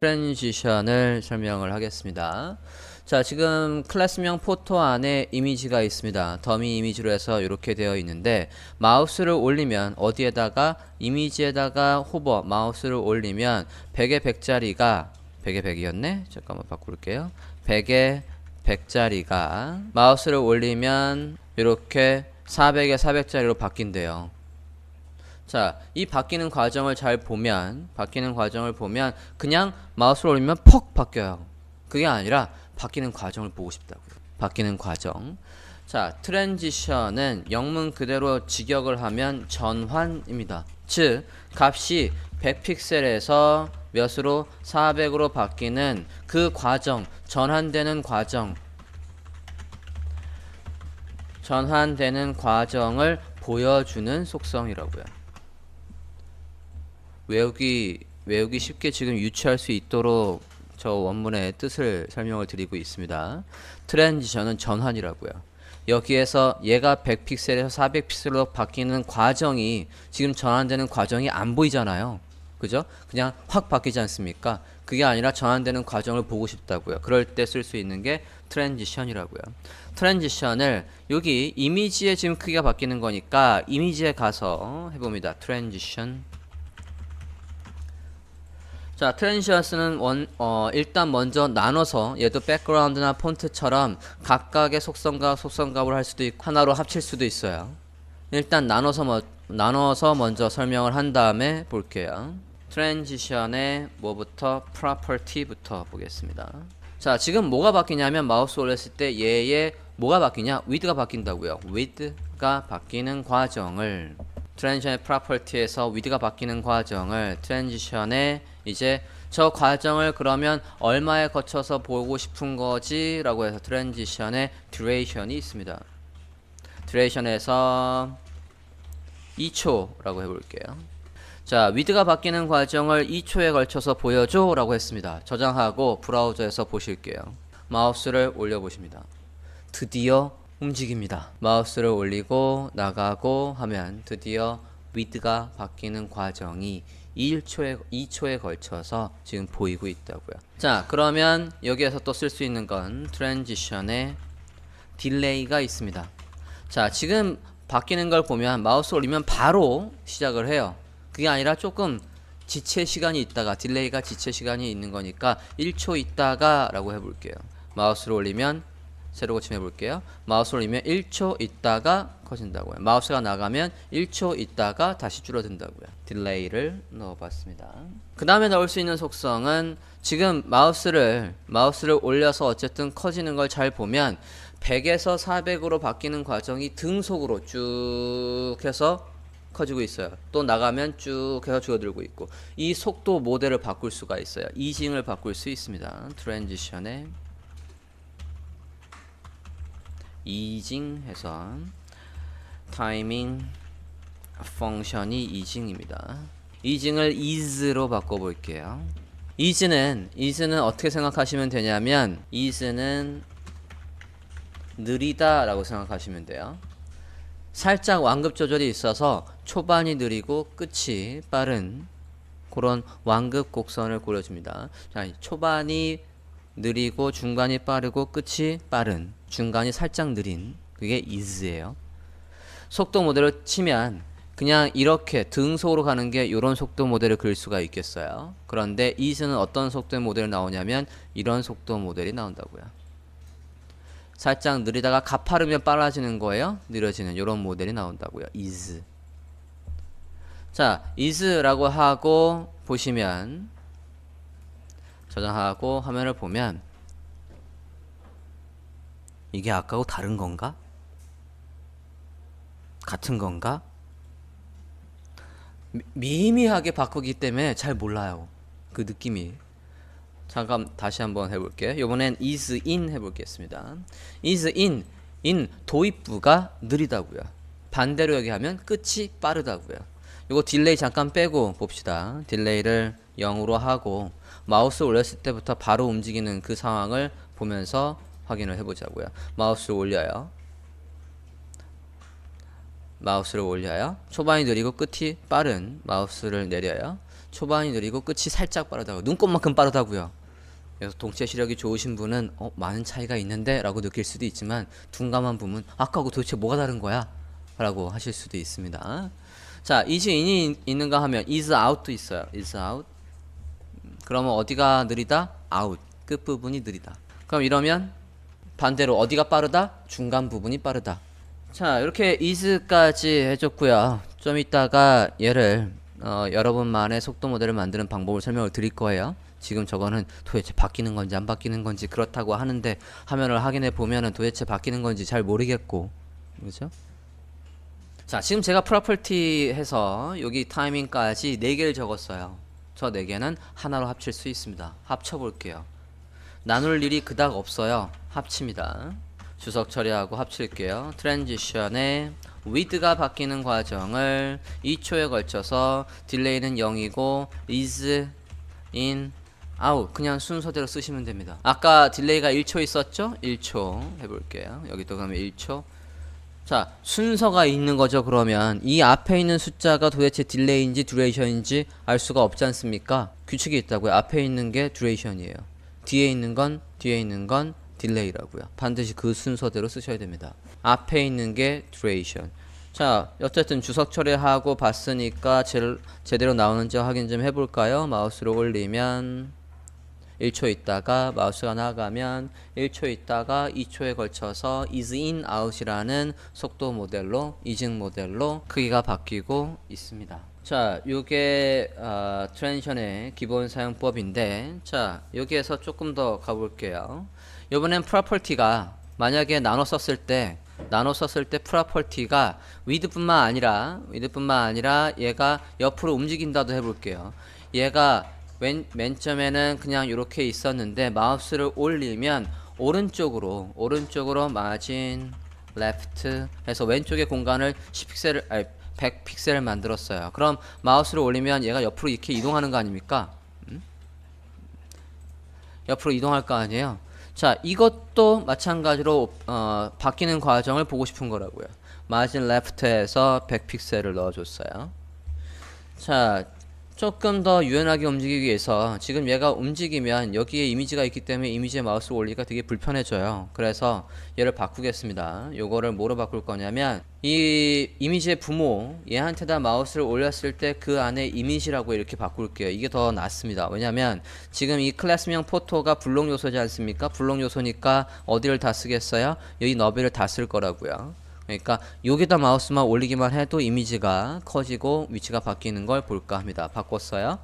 트랜지션을 설명을 하겠습니다. 자, 지금 클래스명 포토 안에 이미지가 있습니다. 더미 이미지로 해서 이렇게 되어 있는데 마우스를 올리면 어디에다가 이미지에다가 호버 마우스를 올리면 100의 100짜리가 100의 100이었네? 잠깐만 바꿀게요. 100의 100짜리가 마우스를 올리면 이렇게 400의 400짜리로 바뀐대요. 자, 이 바뀌는 과정을 잘 보면, 바뀌는 과정을 보면, 그냥 마우스를 올리면 퍽 바뀌어요. 그게 아니라, 바뀌는 과정을 보고 싶다고요. 바뀌는 과정. 자, 트랜지션은 영문 그대로 직역을 하면 전환입니다. 즉, 값이 100픽셀에서 몇으로 400으로 바뀌는 그 과정, 전환되는 과정, 전환되는 과정을 보여주는 속성이라고요. 외우기 외우기 쉽게 지금 유추할 수 있도록 저 원문의 뜻을 설명을 드리고 있습니다. 트랜지션은 전환이라고요. 여기에서 얘가 100픽셀에서 400픽셀로 바뀌는 과정이 지금 전환되는 과정이 안 보이잖아요. 그죠? 그냥 확 바뀌지 않습니까? 그게 아니라 전환되는 과정을 보고 싶다고요. 그럴 때 쓸 수 있는 게 트랜지션이라고요. 트랜지션을 여기 이미지의 지금 크기가 바뀌는 거니까 이미지에 가서 해봅니다. 트랜지션 자, 트랜지션스는 원, 어, 일단 먼저 나눠서 얘도 백그라운드나 폰트처럼 각각의 속성과 속성값을 할 수도 있고 하나로 합칠 수도 있어요. 일단 나눠서 뭐, 나눠서 먼저 설명을 한 다음에 볼게요. 트랜지션의 뭐부터 property부터 보겠습니다. 자, 지금 뭐가 바뀌냐면 마우스 올렸을 때 얘의 뭐가 바뀌냐? width가 바뀐다고요. width가 바뀌는 과정을 트랜지션의 프로퍼티에서 위드가 바뀌는 과정을 트랜지션에 이제 저 과정을 그러면 얼마에 거쳐서 보고 싶은 거지 라고 해서 트랜지션의 듀레이션이 있습니다. 듀레이션에서 2초라고 해볼게요. 자 위드가 바뀌는 과정을 2초에 걸쳐서 보여줘 라고 했습니다. 저장하고 브라우저에서 보실게요. 마우스를 올려보십니다. 드디어 움직입니다. 마우스를 올리고 나가고 하면 드디어 위드가 바뀌는 과정이 1초에 2초에 걸쳐서 지금 보이고 있다고요. 자, 그러면 여기에서 또 쓸 수 있는 건 트랜지션의 딜레이가 있습니다. 자, 지금 바뀌는 걸 보면 마우스 올리면 바로 시작을 해요. 그게 아니라 조금 지체 시간이 있다가 딜레이가 지체 시간이 있는 거니까 1초 있다가 라고 해 볼게요. 마우스를 올리면 새로 고침해 볼게요. 마우스를 올리면 1초 있다가 커진다고요. 마우스가 나가면 1초 있다가 다시 줄어든다고요. 딜레이를 넣어봤습니다. 그 다음에 넣을 수 있는 속성은 지금 마우스를 마우스를 올려서 어쨌든 커지는 걸 잘 보면 100에서 400으로 바뀌는 과정이 등속으로 쭉 해서 커지고 있어요. 또 나가면 쭉 해서 줄어들고 있고 이 속도 모델을 바꿀 수가 있어요. 이징을 바꿀 수 있습니다. 트랜지션에 이징해서 타이밍 펑션이 이징입니다. 이징을 is로 바꿔볼게요. is는 is는 어떻게 생각하시면 되냐면 is는 느리다라고 생각하시면 돼요. 살짝 완급 조절이 있어서 초반이 느리고 끝이 빠른 그런 완급 곡선을 그려줍니다. 자, 초반이 느리고 중간이 빠르고 끝이 빠른 중간이 살짝 느린 그게 is예요. 속도 모델을 치면 그냥 이렇게 등속으로 가는 게 이런 속도 모델을 그릴 수가 있겠어요. 그런데 is는 어떤 속도 모델이 나오냐면 이런 속도 모델이 나온다고요. 살짝 느리다가 가파르면 빨라지는 거예요. 느려지는 이런 모델이 나온다고요. is. 자, is라고 하고 보시면 저장하고 화면을 보면 이게 아까하고 다른 건가? 같은 건가? 미, 미미하게 바꾸기 때문에 잘 몰라요. 그 느낌이. 잠깐 다시 한번 해볼게요. 이번엔 is in 해보겠습니다. is in, in 도입부가 느리다고요. 반대로 얘기하면 끝이 빠르다고요. 이거 딜레이 잠깐 빼고 봅시다. 딜레이를 0으로 하고 마우스 올렸을 때부터 바로 움직이는 그 상황을 보면서 확인을 해보자고요. 마우스를 올려요. 마우스를 올려요. 초반이 느리고 끝이 빠른 마우스를 내려요. 초반이 느리고 끝이 살짝 빠르다고 눈곱만큼 빠르다고요. 그래서 동체 시력이 좋으신 분은 어, 많은 차이가 있는데 라고 느낄 수도 있지만 둔감한 분은 아까하고 도대체 뭐가 다른 거야? 라고 하실 수도 있습니다. 자, is in이 있는가 하면 is out도 있어요. is out. 그러면 어디가 느리다? out. 끝부분이 느리다. 그럼 이러면 반대로 어디가 빠르다? 중간 부분이 빠르다. 자, 이렇게 is까지 해줬고요. 좀 이따가 얘를 어, 여러분만의 속도 모델을 만드는 방법을 설명을 드릴 거예요. 지금 저거는 도대체 바뀌는 건지 안 바뀌는 건지 그렇다고 하는데 화면을 확인해 보면은 도대체 바뀌는 건지 잘 모르겠고 그죠? 자 지금 제가 프로퍼티 해서 여기 타이밍까지 4개를 적었어요 저 4개는 하나로 합칠 수 있습니다. 합쳐 볼게요. 나눌 일이 그닥 없어요. 합칩니다. 주석 처리하고 합칠게요. 트랜지션에 width가 바뀌는 과정을 2초에 걸쳐서 딜레이는 0이고 is in out. 그냥 순서대로 쓰시면 됩니다. 아까 딜레이가 1초 있었죠? 1초 해볼게요. 여기 또 가면 1초 자 순서가 있는 거죠 그러면. 이 앞에 있는 숫자가 도대체 딜레이인지 듀레이션인지 알 수가 없지 않습니까? 규칙이 있다고요. 앞에 있는 게 듀레이션이에요. 뒤에 있는 건 뒤에 있는 건 딜레이라고요. 반드시 그 순서대로 쓰셔야 됩니다. 앞에 있는 게 듀레이션 자 어쨌든 주석 처리하고 봤으니까 제, 제대로 나오는지 확인 좀 해볼까요? 마우스로 올리면 1초 있다가 마우스가 나가면 1초 있다가 2초에 걸쳐서 is in out이라는 속도 모델로 이증 모델로 크기가 바뀌고 있습니다. 자, 요게 어, 트랜션의 기본 사용법인데 자, 여기에서 조금 더 가볼게요. 요번엔 프로퍼티가 만약에 나눠 썼을 때 나눠 썼을 때 프로퍼티가 위드뿐만 아니라 위드뿐만 아니라 얘가 옆으로 움직인다도 해볼게요. 얘가 맨, 맨 처음에는 그냥 이렇게 있었는데 마우스를 올리면 오른쪽으로 오른쪽으로 마진 레프트 해서 왼쪽의 공간을 10픽셀을 아니 100픽셀을 만들었어요. 그럼 마우스를 올리면 얘가 옆으로 이렇게 이동하는 거 아닙니까? 음? 옆으로 이동할 거 아니에요. 자, 이것도 마찬가지로 어, 바뀌는 과정을 보고 싶은 거라고요. 마진 레프트에서 100픽셀을 넣어줬어요. 자, 조금 더 유연하게 움직이기 위해서 지금 얘가 움직이면 여기에 이미지가 있기 때문에 이미지에 마우스를 올리기가 되게 불편해져요. 그래서 얘를 바꾸겠습니다. 요거를 뭐로 바꿀 거냐면 이 이미지의 부모 얘한테다 마우스를 올렸을 때 그 안에 이미지라고 이렇게 바꿀게요. 이게 더 낫습니다. 왜냐면 지금 이 클래스명 포토가 블록 요소지 않습니까? 블록 요소니까 어디를 다 쓰겠어요? 여기 너비를 다 쓸 거라고요. 그러니까 여기다 마우스만 올리기만 해도 이미지가 커지고 위치가 바뀌는 걸 볼까 합니다. 바꿨어요.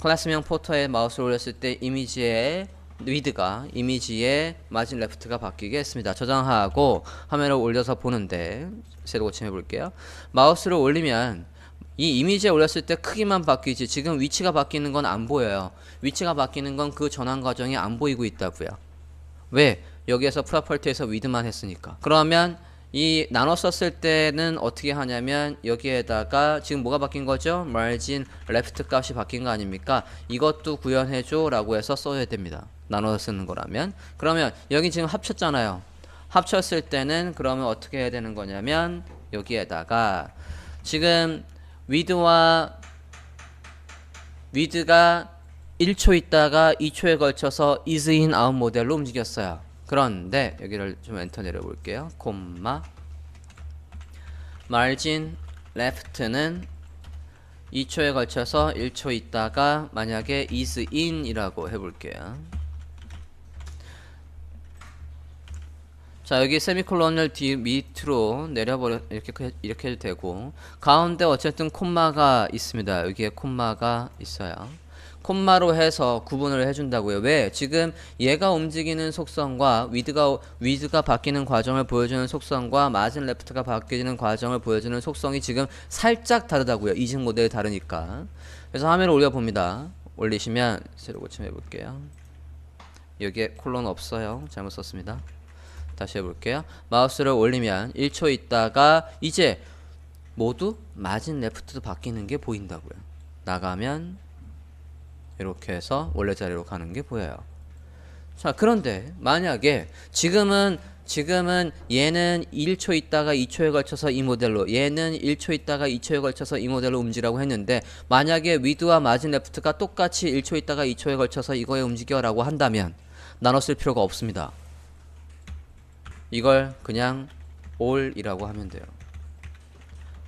클래스명 포터에 마우스를 올렸을 때 이미지의 위드가 이미지의 마진 레프트가 바뀌게 했습니다. 저장하고 화면을 올려서 보는데 새로 고침해 볼게요. 마우스를 올리면 이 이미지에 올렸을 때 크기만 바뀌지 지금 위치가 바뀌는 건 안 보여요. 위치가 바뀌는 건 그 전환 과정이 안 보이고 있다고요. 왜? 여기에서 프로퍼티에서 위드만 했으니까. 그러면 이 나눠 썼을 때는 어떻게 하냐면 여기에다가 지금 뭐가 바뀐 거죠? margin left 값이 바뀐 거 아닙니까? 이것도 구현해 줘 라고 해서 써야 됩니다. 나눠 쓰는 거라면 그러면 여기 지금 합쳤잖아요. 합쳤을 때는 그러면 어떻게 해야 되는 거냐면 여기에다가 지금 width와 width가 1초 있다가 2초에 걸쳐서 is in out 모델로 움직였어요. 그런데 여기를 좀 엔터 내려볼게요. 콤마 margin left는 2초에 걸쳐서 1초 있다가 만약에 is in이라고 해볼게요. 자 여기 세미콜론을 뒤 밑으로 내려버려 이렇게 이렇게 해도 되고 가운데 어쨌든 콤마가 있습니다. 여기에 콤마가 있어요. 콤마로 해서 구분을 해준다고요. 왜? 지금 얘가 움직이는 속성과 위드가 위드가 바뀌는 과정을 보여주는 속성과 마진 레프트가 바뀌는 과정을 보여주는 속성이 지금 살짝 다르다고요. 이징 모델이 다르니까. 그래서 화면을 올려봅니다. 올리시면 새로 고침해 볼게요. 여기에 콜론 없어요. 잘못 썼습니다. 다시 해볼게요. 마우스를 올리면 1초 있다가 이제 모두 마진 레프트도 바뀌는 게 보인다고요. 나가면 이렇게 해서 원래 자리로 가는 게 보여요. 자, 그런데 만약에 지금은 지금은 얘는 1초 있다가 2초에 걸쳐서 이 모델로 얘는 1초 있다가 2초에 걸쳐서 이 모델로 움직이라고 했는데 만약에 위드와 마진 레프트가 똑같이 1초 있다가 2초에 걸쳐서 이거에 움직여라고 한다면 쓸 필요가 없습니다. 이걸 그냥 all이라고 하면 돼요.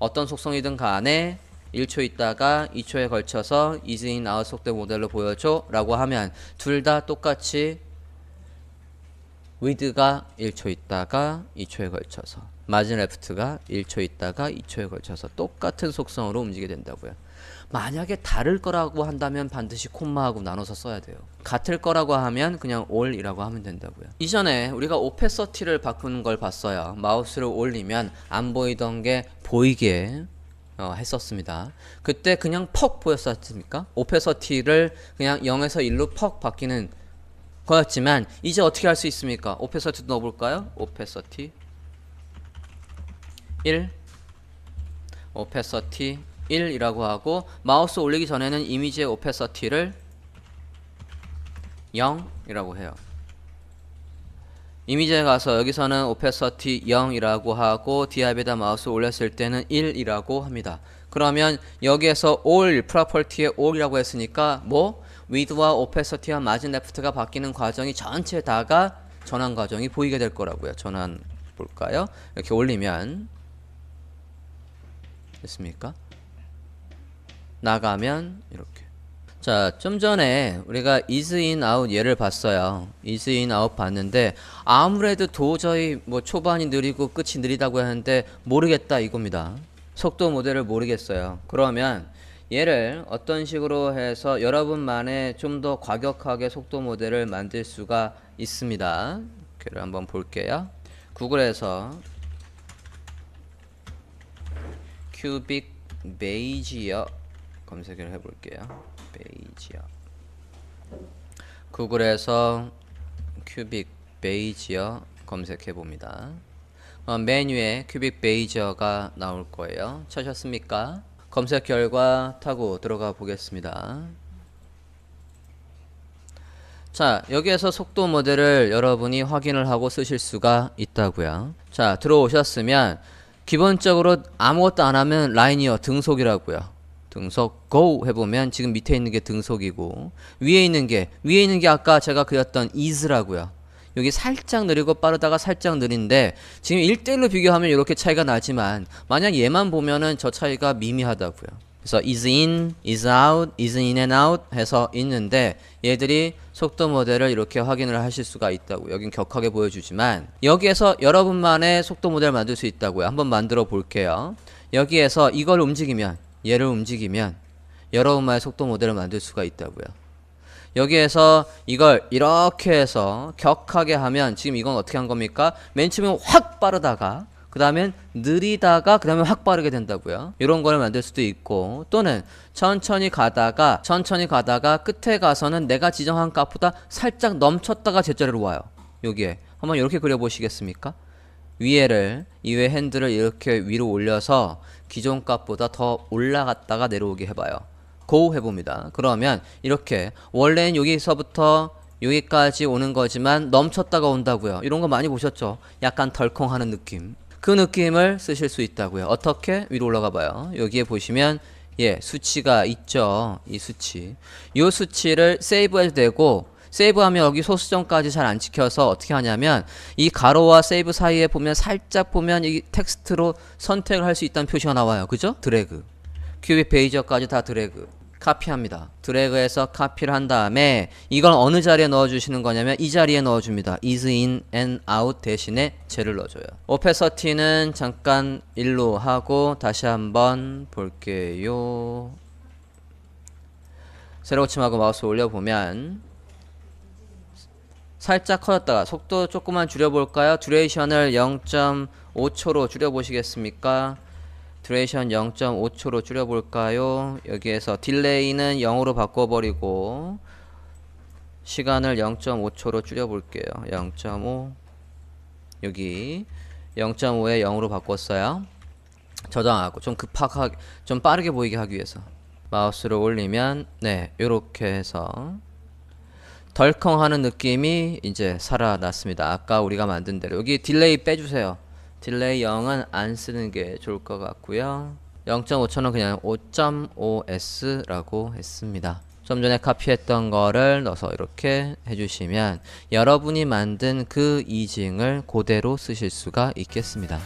어떤 속성이든 간에 1초 있다가 2초에 걸쳐서 in out 속도 모델로 보여줘 라고 하면 둘 다 똑같이 width가 1초 있다가 2초에 걸쳐서 마진 레프트가 1초 있다가 2초에 걸쳐서 똑같은 속성으로 움직이게 된다고요. 만약에 다를 거라고 한다면 반드시 콤마하고 나눠서 써야 돼요. 같을 거라고 하면 그냥 all이라고 하면 된다고요. 이전에 우리가 오페서티를 바꾸는 걸 봤어요. 마우스를 올리면 안 보이던 게 보이게 어, 했었습니다. 그때 그냥 퍽 보였었습니까? 오페서티를 그냥 0에서 1로 퍽 바뀌는 거였지만 이제 어떻게 할 수 있습니까? 오페서티 넣어볼까요? 오페서티 1 오페서티 1이라고 하고 마우스 올리기 전에는 이미지의 오페서티를 0이라고 해요. 이미지에 가서 여기서는 오페서티 0이라고 하고 디압에다 마우스 올렸을 때는 1이라고 합니다. 그러면 여기에서 all 프로퍼티에 all이라고 했으니까 뭐 width와 오페서티와 마진 레프트가 바뀌는 과정이 전체 다가 전환 과정이 보이게 될 거라고요. 전환 볼까요? 이렇게 올리면 됐습니까? 나가면 이렇게 자, 좀 전에 우리가 is in out 예를 봤어요. is in out 봤는데 아무래도 도저히 뭐 초반이 느리고 끝이 느리다고 하는데 모르겠다 이겁니다. 속도 모델을 모르겠어요. 그러면 얘를 어떤 식으로 해서 여러분만의 좀 더 과격하게 속도 모델을 만들 수가 있습니다. 그를 한번 볼게요. 구글에서 큐빅 베이지어 검색을 해볼게요. 베이지어 구글에서 큐빅 베이지어 검색해 봅니다. 어, 메뉴에 큐빅 베이지어가 나올 거예요. 찾으셨습니까? 검색 결과 타고 들어가 보겠습니다. 자, 여기에서 속도 모델을 여러분이 확인을 하고 쓰실 수가 있다고요. 자, 들어오셨으면 기본적으로 아무것도 안 하면 라인이어 등속이라고요. 등속 go 해보면 지금 밑에 있는 게 등속이고 위에 있는 게 위에 있는 게 아까 제가 그렸던 is라고요. 여기 살짝 느리고 빠르다가 살짝 느린데 지금 1대1로 비교하면 이렇게 차이가 나지만 만약 얘만 보면은 저 차이가 미미하다고요. 그래서 is in, is out, is in and out 해서 있는데 얘들이 속도 모델을 이렇게 확인을 하실 수가 있다고 여긴 격하게 보여주지만 여기에서 여러분만의 속도 모델 만들 수 있다고요. 한번 만들어 볼게요. 여기에서 이걸 움직이면 얘를 움직이면 여러분만의 속도 모델을 만들 수가 있다고요. 여기에서 이걸 이렇게 해서 격하게 하면 지금 이건 어떻게 한 겁니까? 맨 처음에 확 빠르다가 그 다음엔 느리다가 그 다음에 확 빠르게 된다고요. 이런 거를 만들 수도 있고 또는 천천히 가다가 천천히 가다가 끝에 가서는 내가 지정한 값보다 살짝 넘쳤다가 제자리로 와요. 여기에 한번 이렇게 그려보시겠습니까? 위에를 이외 핸들을 이렇게 위로 올려서 기존 값보다 더 올라갔다가 내려오게 해봐요. 고 해봅니다. 그러면 이렇게 원래는 여기서부터 여기까지 오는 거지만 넘쳤다가 온다고요. 이런 거 많이 보셨죠? 약간 덜컹하는 느낌. 그 느낌을 쓰실 수 있다고요. 어떻게? 위로 올라가 봐요. 여기에 보시면 예, 수치가 있죠. 이 수치. 이 수치를 세이브해도 되고 세이브하면 여기 소수점까지 잘 안 지켜서 어떻게 하냐면 이 가로와 세이브 사이에 보면 살짝 보면 이 텍스트로 선택을 할 수 있다는 표시가 나와요. 그죠? 드래그. 큐빅 베이저까지 다 드래그. 카피합니다. 드래그해서 카피를 한 다음에 이걸 어느 자리에 넣어주시는 거냐면 이 자리에 넣어줍니다. is in and out 대신에 쟤를 넣어줘요. 오페서티는 잠깐 일로 하고 다시 한번 볼게요. 세로 고침하고 마우스 올려보면 살짝 커졌다가 속도 조금만 줄여볼까요? 듀레이션을 0.5초로 줄여보시겠습니까? 듀레이션 0.5초로 줄여볼까요? 여기에서 딜레이는 0으로 바꿔버리고 시간을 0.5초로 줄여볼게요. 0.5 여기 0.5에 0으로 바꿨어요. 저장하고 좀 급하게 좀 빠르게 보이게 하기 위해서 마우스를 올리면 네 이렇게 해서 덜컹하는 느낌이 이제 살아났습니다. 아까 우리가 만든 대로 여기 딜레이 빼주세요. 딜레이 0은 안 쓰는 게 좋을 것 같고요. 0.5초는 그냥 5.5s라고 했습니다. 좀 전에 카피했던 거를 넣어서 이렇게 해주시면 여러분이 만든 그 이징을 그대로 쓰실 수가 있겠습니다.